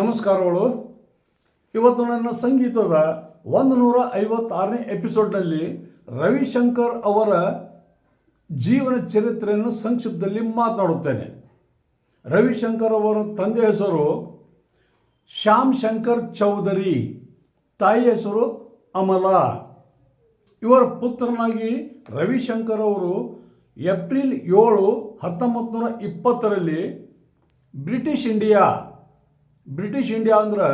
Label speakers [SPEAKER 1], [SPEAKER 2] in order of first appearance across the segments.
[SPEAKER 1] ನಮಸ್ಕಾರಗಳು. ಇವತ್ತು ನನ್ನ ಸಂಗೀತದ ಒಂದು ನೂರ ಐವತ್ತಾರನೇ ಎಪಿಸೋಡ್ನಲ್ಲಿ ರವಿಶಂಕರ್ ಅವರ ಜೀವನ ಚರಿತ್ರೆಯನ್ನು ಸಂಕ್ಷಿಪ್ತದಲ್ಲಿ ಮಾತನಾಡುತ್ತೇನೆ. ರವಿಶಂಕರ್ ಅವರ ತಂದೆ ಹೆಸರು ಶ್ಯಾಮ್ ಶಂಕರ್ ಚೌಧರಿ, ತಾಯಿ ಹೆಸರು ಅಮಲಾ. ಇವರ ಪುತ್ರನಾಗಿ ರವಿಶಂಕರ್ ಅವರು ಏಪ್ರಿಲ್ ಏಳು ಹತ್ತೊಂಬತ್ತು ನೂರ ಇಪ್ಪತ್ತರಲ್ಲಿ ಬ್ರಿಟಿಷ್ ಇಂಡಿಯಾ ಬ್ರಿಟಿಷ್ ಇಂಡಿಯಾ ಅಂದ್ರೆ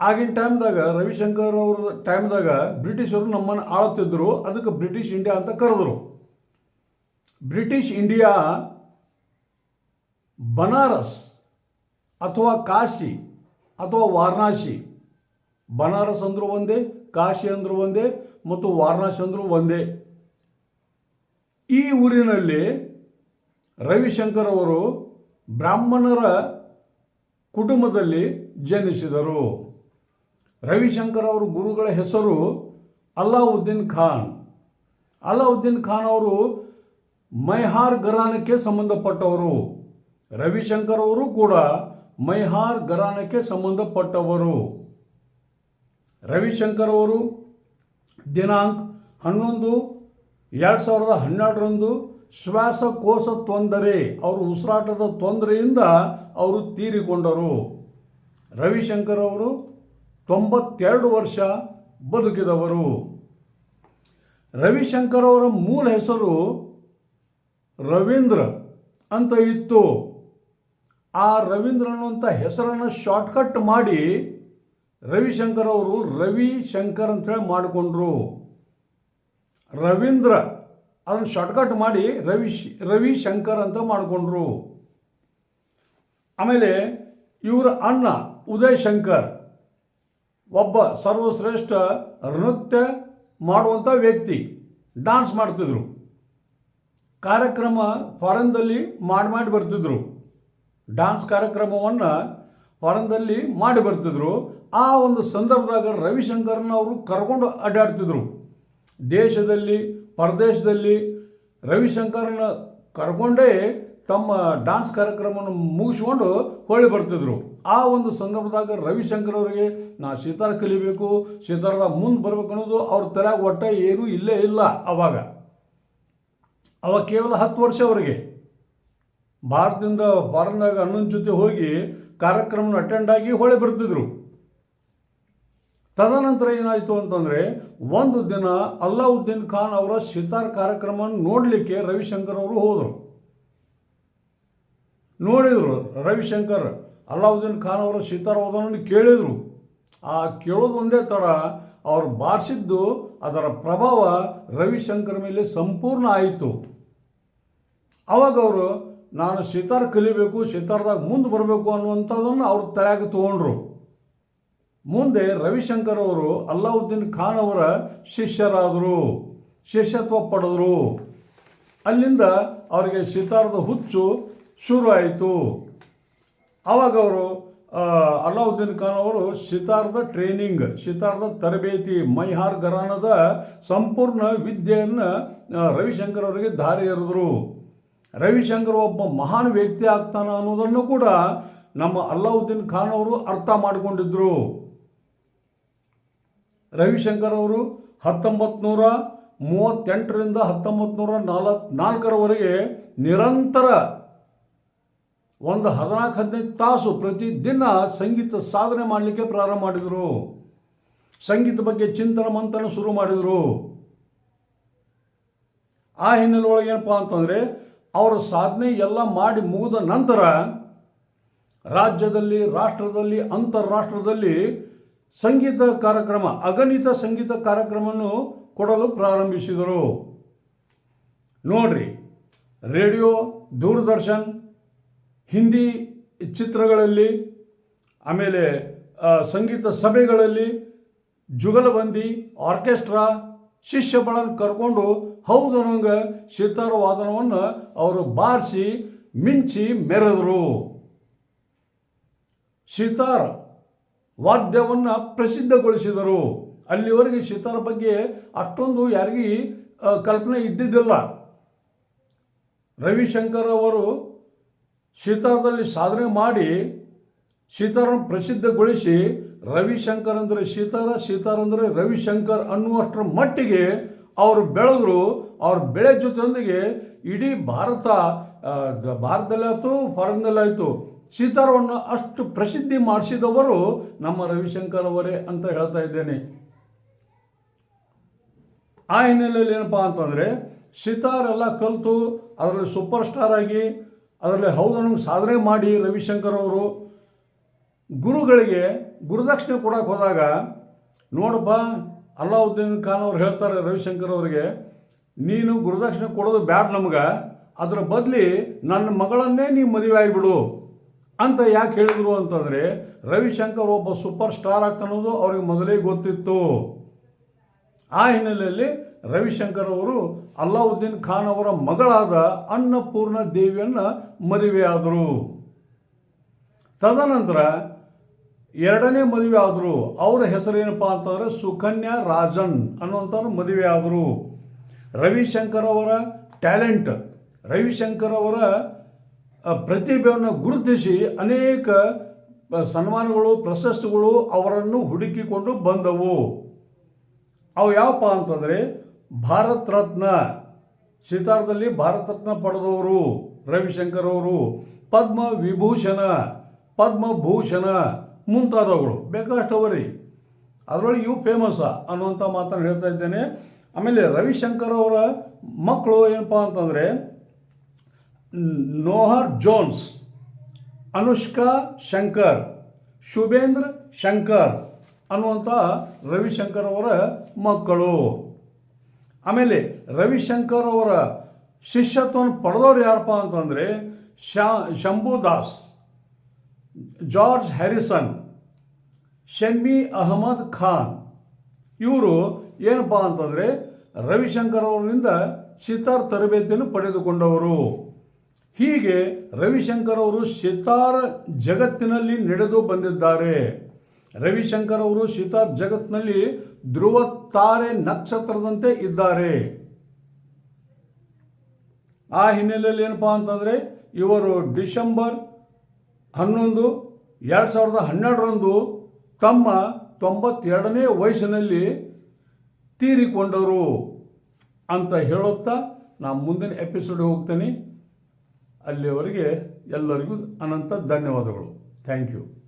[SPEAKER 1] ಆಗಿನ ಟೈಮ್ದಾಗ ರವಿಶಂಕರ್ ಅವ್ರ ಟೈಮ್ದಾಗ ಬ್ರಿಟಿಷರು ನಮ್ಮನ್ನು ಆಳುತ್ತಿದ್ದರು ಅದಕ್ಕೆ ಬ್ರಿಟಿಷ್ ಇಂಡಿಯಾ ಅಂತ ಕರೆದರು. ಬ್ರಿಟಿಷ್ ಇಂಡಿಯಾ ಬನಾರಸ್ ಅಥವಾ ಕಾಶಿ ಅಥವಾ ವಾರಣಾಸಿ. ಬನಾರಸ್ ಅಂದರೂ ಒಂದೇ, ಕಾಶಿ ಅಂದರೂ ಒಂದೇ ಮತ್ತು ವಾರಣಾಸಿ ಅಂದರೂ ಒಂದೇ. ಈ ಊರಿನಲ್ಲಿ ರವಿಶಂಕರ್ ಅವರು ಬ್ರಾಹ್ಮಣರ ಕುಟುಂಬದಲ್ಲಿ ಜನಿಸಿದರು. ರವಿಶಂಕರ್ ಅವರ ಗುರುಗಳ ಹೆಸರು ಅಲ್ಲಾವುದ್ದೀನ್ ಖಾನ್. ಅಲ್ಲಾವುದ್ದೀನ್ ಖಾನ್ ಅವರು ಮೈಹಾರ್ ಘರಾನಕ್ಕೆ ಸಂಬಂಧಪಟ್ಟವರು. ರವಿಶಂಕರ್ ಅವರು ಕೂಡ ಮೈಹಾರ್ ಘರಾನಕ್ಕೆ ಸಂಬಂಧಪಟ್ಟವರು. ರವಿಶಂಕರ್ ಅವರು ದಿನಾಂಕ ಹನ್ನೊಂದು, ಎರಡು ಸಾವಿರದ ಹನ್ನೆರಡರಂದು ಶ್ವಾಸಕೋಶ ತೊಂದರೆ ಅವರು ಉಸಿರಾಟದ ತೊಂದರೆಯಿಂದ ಅವರು ತೀರಿಕೊಂಡರು. ರವಿಶಂಕರ್ ಅವರು ತೊಂಬತ್ತೆರಡು ವರ್ಷ ಬದುಕಿದವರು. ರವಿಶಂಕರ್ ಅವರ ಮೂಲ ಹೆಸರು ರವೀಂದ್ರ ಅಂತ ಇತ್ತು. ಆ ರವೀಂದ್ರ ಅನ್ನುವಂಥ ಹೆಸರನ್ನು ಶಾರ್ಟ್ಕಟ್ ಮಾಡಿ ರವಿಶಂಕರ್ ಅವರು ರವಿಶಂಕರ್ ಅಂತೇಳಿ ಮಾಡಿಕೊಂಡ್ರು. ರವೀಂದ್ರ ಅದನ್ನು ಶಾರ್ಟ್ಕಟ್ ಮಾಡಿ ರವಿ ರವಿಶಂಕರ್ ಅಂತ ಮಾಡಿಕೊಂಡ್ರು. ಆಮೇಲೆ ಇವರ ಅಣ್ಣ ಉದಯ್ ಶಂಕರ್, ಒಬ್ಬ ಸರ್ವಶ್ರೇಷ್ಠ ನೃತ್ಯ ಮಾಡುವಂಥ ವ್ಯಕ್ತಿ ಡಾನ್ಸ್ ಮಾಡ್ತಿದ್ರು. ಕಾರ್ಯಕ್ರಮ ಫಾರಿನ್ದಲ್ಲಿ ಮಾಡಿ ಮಾಡಿ ಬರ್ತಿದ್ರು. ಡಾನ್ಸ್ ಕಾರ್ಯಕ್ರಮವನ್ನು ಫಾರಿನ್ದಲ್ಲಿ ಮಾಡಿ ಬರ್ತಿದ್ರು. ಆ ಒಂದು ಸಂದರ್ಭದಾಗ ರವಿಶಂಕರ್ನ ಅವರು ಕರ್ಕೊಂಡು ಅಡ್ಡಾಡ್ತಿದ್ರು. ದೇಶದಲ್ಲಿ ಪರದೇಶದಲ್ಲಿ ರವಿಶಂಕರ್ನ ಕರ್ಕೊಂಡೇ ತಮ್ಮ ಡಾನ್ಸ್ ಕಾರ್ಯಕ್ರಮವನ್ನು ಮುಗಿಸ್ಕೊಂಡು ಹೊಳ್ಳಿ ಬರ್ತಿದ್ರು. ಆ ಒಂದು ಸಂದರ್ಭದಾಗ ರವಿಶಂಕರ್ ಅವರಿಗೆ, ನಾ ಸೀತಾರ ಕಲಿಬೇಕು, ಸೀತಾರದ ಮುಂದೆ ಬರಬೇಕು ಅನ್ನೋದು ಅವ್ರ ತಲೆಯಾಗ ಒಟ್ಟ ಏನೂ ಇಲ್ಲೇ ಇಲ್ಲ ಅವಾಗ. ಅವಾಗ ಕೇವಲ ಹತ್ತು ವರ್ಷ ಅವರಿಗೆ. ಭಾರತದಿಂದ ಫಾರಿನ್ದಾಗ ಅಣ್ಣನ ಜೊತೆ ಹೋಗಿ ಕಾರ್ಯಕ್ರಮನ ಅಟೆಂಡ್ ಆಗಿ ಹೊಳೆ ಬರ್ತಿದ್ರು. ತದನಂತರ ಏನಾಯಿತು ಅಂತಂದರೆ, ಒಂದು ದಿನ ಅಲ್ಲಾವುದ್ದೀನ್ ಖಾನ್ ಅವರ ಸಿತಾರ್ ಕಾರ್ಯಕ್ರಮ ನೋಡಲಿಕ್ಕೆ ರವಿಶಂಕರ್ ಅವರು ಹೋದರು. ನೋಡಿದರು, ರವಿಶಂಕರ್ ಅಲ್ಲಾವುದ್ದೀನ್ ಖಾನ್ ಅವರ ಸಿತಾರ್ ಓದೋನನ್ನು ಕೇಳಿದರು. ಆ ಕೇಳೋದು ಒಂದೇ ತಡ, ಅವರು ಬಾರಿಸಿದ್ದು ಅದರ ಪ್ರಭಾವ ರವಿಶಂಕರ್ ಮೇಲೆ ಸಂಪೂರ್ಣ ಆಯಿತು. ಅವಾಗ ಅವರು, ನಾನು ಸಿತಾರ್ ಕಲಿಬೇಕು ಸಿತಾರ್ದಾಗ ಮುಂದೆ ಬರಬೇಕು ಅನ್ನುವಂಥದ್ದನ್ನು ಅವರು ತಲೆಯಾಗಿ ತೊಗೊಂಡ್ರು. ಮುಂದೆ ರವಿಶಂಕರ್ ಅವರು ಅಲ್ಲಾವುದ್ದೀನ್ ಖಾನ್ ಅವರ ಶಿಷ್ಯರಾದರು, ಶಿಷ್ಯತ್ವ ಪಡೆದರು. ಅಲ್ಲಿಂದ ಅವರಿಗೆ ಸಿತಾರದ ಹುಚ್ಚು ಶುರು ಆಯಿತು ಆವಾಗ ಅವರು ಅಲ್ಲಾವುದ್ದೀನ್ ಖಾನ್ ಅವರು ಸಿತಾರದ ಟ್ರೈನಿಂಗ್, ಸಿತಾರದ ತರಬೇತಿ, ಮೈಹಾರ್ ಘರಾನದ ಸಂಪೂರ್ಣ ವಿದ್ಯೆಯನ್ನು ರವಿಶಂಕರ್ ಅವರಿಗೆ ದಾರಿ ಎರೆದರು. ರವಿಶಂಕರ್ ಒಬ್ಬ ಮಹಾನ್ ವ್ಯಕ್ತಿ ಆಗ್ತಾನೆ ಅನ್ನೋದನ್ನು ಕೂಡ ನಮ್ಮ ಅಲ್ಲಾವುದ್ದೀನ್ ಖಾನ್ ಅವರು ಅರ್ಥ ಮಾಡಿಕೊಂಡಿದ್ರು. ರವಿಶಂಕರ್ ಅವರು ಹತ್ತೊಂಬತ್ತು ನೂರ ಮೂವತ್ತೆಂಟರಿಂದ ಹತ್ತೊಂಬತ್ತು ನೂರ ನಾಲ್ಕು ನಾಲ್ಕರವರೆಗೆ ನಿರಂತರ ಒಂದು ಹದಿನಾಲ್ಕು ಹದಿನೈದು ತಾಸು ಪ್ರತಿದಿನ ಸಂಗೀತ ಸಾಧನೆ ಮಾಡಲಿಕ್ಕೆ ಪ್ರಾರಂಭ ಮಾಡಿದರು. ಸಂಗೀತ ಬಗ್ಗೆ ಚಿಂತನ ಮಂಥನ ಶುರು ಮಾಡಿದರು. ಆ ಹಿನ್ನೆಲೆ ಒಳಗೆ ಏನಪ್ಪ ಅಂತಂದರೆ ಅವರ ಸಾಧನೆ ಎಲ್ಲ ಮಾಡಿ ಮುಗಿದ ನಂತರ ರಾಜ್ಯದಲ್ಲಿ, ರಾಷ್ಟ್ರದಲ್ಲಿ, ಅಂತಾರಾಷ್ಟ್ರದಲ್ಲಿ ಸಂಗೀತ ಕಾರ್ಯಕ್ರಮ, ಅಗಣಿತ ಸಂಗೀತ ಕಾರ್ಯಕ್ರಮವನ್ನು ಕೊಡಲು ಪ್ರಾರಂಭಿಸಿದರು. ನೋಡ್ರಿ, ರೇಡಿಯೋ ದೂರದರ್ಶನ್, ಹಿಂದಿ ಚಿತ್ರಗಳಲ್ಲಿ, ಆಮೇಲೆ ಸಂಗೀತ ಸಭೆಗಳಲ್ಲಿ ಜುಗಲಬಂದಿ, ಆರ್ಕೆಸ್ಟ್ರಾ ಶಿಷ್ಯಗಳನ್ನು ಕರ್ಕೊಂಡು ಹೌದು ನಂಗೆ ಸಿತಾರ ವಾದನವನ್ನು ಅವರು ಬಾರಿಸಿ, ಮಿಂಚಿ ಮೆರೆದರು. ಸಿತಾರ್ ವಾದ್ಯವನ್ನು ಪ್ರಸಿದ್ಧಗೊಳಿಸಿದರು. ಅಲ್ಲಿವರೆಗೆ ಸಿತಾರ ಬಗ್ಗೆ ಅಷ್ಟೊಂದು ಯಾರಿಗೂ ಕಲ್ಪನೆ ಇದ್ದಿದ್ದಿಲ್ಲ. ರವಿಶಂಕರ್ ಅವರು ಸಿತಾರದಲ್ಲಿ ಸಾಧನೆ ಮಾಡಿ ಸೀತಾರನ್ನು ಪ್ರಸಿದ್ಧಗೊಳಿಸಿ ರವಿಶಂಕರ್ ಅಂದರೆ ಸೀತಾರ ಸೀತಾರ ಅಂದರೆ ರವಿಶಂಕರ್ ಅನ್ನುವಷ್ಟರ ಮಟ್ಟಿಗೆ ಅವರು ಬೆಳೆದ್ರು. ಅವ್ರ ಬೆಳೆ ಜೊತೆಯೊಂದಿಗೆ ಇಡೀ ಭಾರತ ಭಾರತದಲ್ಲಾಯ್ತು ಫಾರಿನ್ನಲ್ಲಾಯಿತು ಸೀತಾರವನ್ನು ಅಷ್ಟು ಪ್ರಸಿದ್ಧಿ ಮಾಡಿಸಿದವರು ನಮ್ಮ ರವಿಶಂಕರ್ ಅವರೇ ಅಂತ ಹೇಳ್ತಾ ಇದ್ದೇನೆ. ಆ ಹಿನ್ನೆಲೆಯಲ್ಲಿ ಏನಪ್ಪ ಅಂತಂದರೆ ಸೀತಾರೆಲ್ಲ ಕಲಿತು, ಅದರಲ್ಲಿ ಸೂಪರ್ ಸ್ಟಾರ್ ಆಗಿ, ಅದರಲ್ಲಿ ಹೌದನ್ನು ಸಾಧನೆ ಮಾಡಿ ರವಿಶಂಕರ್ ಅವರು. ಗುರುಗಳಿಗೆ ಗುರುದಕ್ಷಿಣೆ ಕೊಡೋಕೆ ಹೋದಾಗ, ನೋಡಪ್ಪ, ಅಲ್ಲಾವುದ್ದೀನ್ ಖಾನ್ ಅವ್ರು ಹೇಳ್ತಾರೆ ರವಿಶಂಕರ್ ಅವರಿಗೆ, ನೀನು ಗುರುದಕ್ಷಿಣೆ ಕೊಡೋದು ಬ್ಯಾಡ ನಮ್ಗೆ, ಅದರ ಬದಲಿ ನನ್ನ ಮಗಳನ್ನೇ ನೀವು ಮದುವೆ ಆಗಿಬಿಡು. ಅಂತ ಯಾಕೆ ಹೇಳಿದ್ರು ಅಂತಂದರೆ ರವಿಶಂಕರ್ ಒಬ್ಬ ಸೂಪರ್ ಸ್ಟಾರ್ ಆಗ್ತಾನೋದು ಅವ್ರಿಗೆ ಮೊದಲೇ ಗೊತ್ತಿತ್ತು. ಆ ಹಿನ್ನೆಲೆಯಲ್ಲಿ ರವಿಶಂಕರ್ ಅವರು ಅಲ್ಲಾವುದ್ದೀನ್ ಖಾನ್ ಅವರ ಮಗಳಾದ ಅನ್ನಪೂರ್ಣ ದೇವಿಯನ್ನು ಆದರು. ತದನಂತರ ಎರಡನೇ ಮದುವೆ ಆದರು. ಅವರ ಹೆಸರೇನಪ್ಪ ಅಂತಂದರೆ ಸುಕನ್ಯಾ ರಾಜನ್ ಅನ್ನುವಂಥವ್ರು ಮದುವೆ ಆದರು. ರವಿಶಂಕರ್ ಅವರ ಟ್ಯಾಲೆಂಟ್, ರವಿಶಂಕರ್ ಅವರ ಪ್ರತಿಭೆಯನ್ನು ಗುರುತಿಸಿ ಅನೇಕ ಸನ್ಮಾನಗಳು, ಪ್ರಶಸ್ತಿಗಳು ಅವರನ್ನು ಹುಡುಕಿಕೊಂಡು ಬಂದವು. ಅವು ಯಾವಪ್ಪ ಅಂತಂದರೆ ಭಾರತ ರತ್ನ ಸಿತಾರದಲ್ಲಿ ಭಾರತ ರತ್ನ ಪಡೆದವರು ರವಿಶಂಕರ್ ಅವರು ಪದ್ಮ ವಿಭೂಷಣ ಪದ್ಮಭೂಷಣ ಮುಂತಾದವುಗಳು. ಬೇಕಷ್ಟು ಅವರಿ ಅದರೊಳಗೆ ಇವು ಫೇಮಸ್ ಅನ್ನುವಂಥ ಮಾತನ್ನು ಹೇಳ್ತಾ ಇದ್ದೇನೆ. ಆಮೇಲೆ ರವಿಶಂಕರ್ ಅವರ ಮಕ್ಕಳು ಏನಪ್ಪ ಅಂತಂದರೆ ನೋಹರ್ ಜೋನ್ಸ್ ಅನುಷ್ಕಾ ಶಂಕರ್ ಶುಭೇಂದ್ರ ಶಂಕರ್ ಅನ್ನುವಂಥ ರವಿಶಂಕರ್ ಅವರ ಮಕ್ಕಳು. ಆಮೇಲೆ ರವಿಶಂಕರ್ ಅವರ ಶಿಷ್ಯತ್ವವನ್ನು ಪಡೆದವ್ರು ಯಾರಪ್ಪ ಅಂತಂದರೆ ಶಾ, ಶಂಭು ದಾಸ್, ಜಾರ್ಜ್ ಹ್ಯಾರಿಸನ್, ಶಮ್ಮಿ ಅಹಮದ್ ಖಾನ್. ಇವರು ಏನಪ್ಪ ಅಂತಂದರೆ ರವಿಶಂಕರ್ ಅವರಿಂದ ಸಿತಾರ್ ತರಬೇತಿಯನ್ನು ಪಡೆದುಕೊಂಡವರು. ಹೀಗೆ ರವಿಶಂಕರ್ ಅವರು ಸಿತಾರ್ ಜಗತ್ತಿನಲ್ಲಿ ನಡೆದು ಬಂದಿದ್ದಾರೆ. ರವಿಶಂಕರ್ ಅವರು ಸಿತಾರ್ ಜಗತ್ತಿನಲ್ಲಿ ಧ್ರುವ, ತಾರೆ ನಕ್ಷತ್ರದಂತೆ ಇದ್ದಾರೆ. ಆ ಹಿನ್ನೆಲೆಯಲ್ಲಿ ಏನಪ್ಪ ಅಂತಂದರೆ ಇವರು ಡಿಸೆಂಬರ್ ಹನ್ನೊಂದು ಎರಡು ಸಾವಿರದ ಹನ್ನೆರಡರಂದು ತಮ್ಮ ತೊಂಬತ್ತೆರಡನೇ ವಯಸ್ಸಿನಲ್ಲಿ ತೀರಿಕೊಂಡರು ಅಂತ ಹೇಳುತ್ತಾ ನಾನು ಮುಂದಿನ ಎಪಿಸೋಡ್ ಹೋಗ್ತೇನೆ. ಅಲ್ಲಿಯವರೆಗೆ ಎಲ್ಲರಿಗೂ ಅನಂತ ಧನ್ಯವಾದಗಳು. Thank you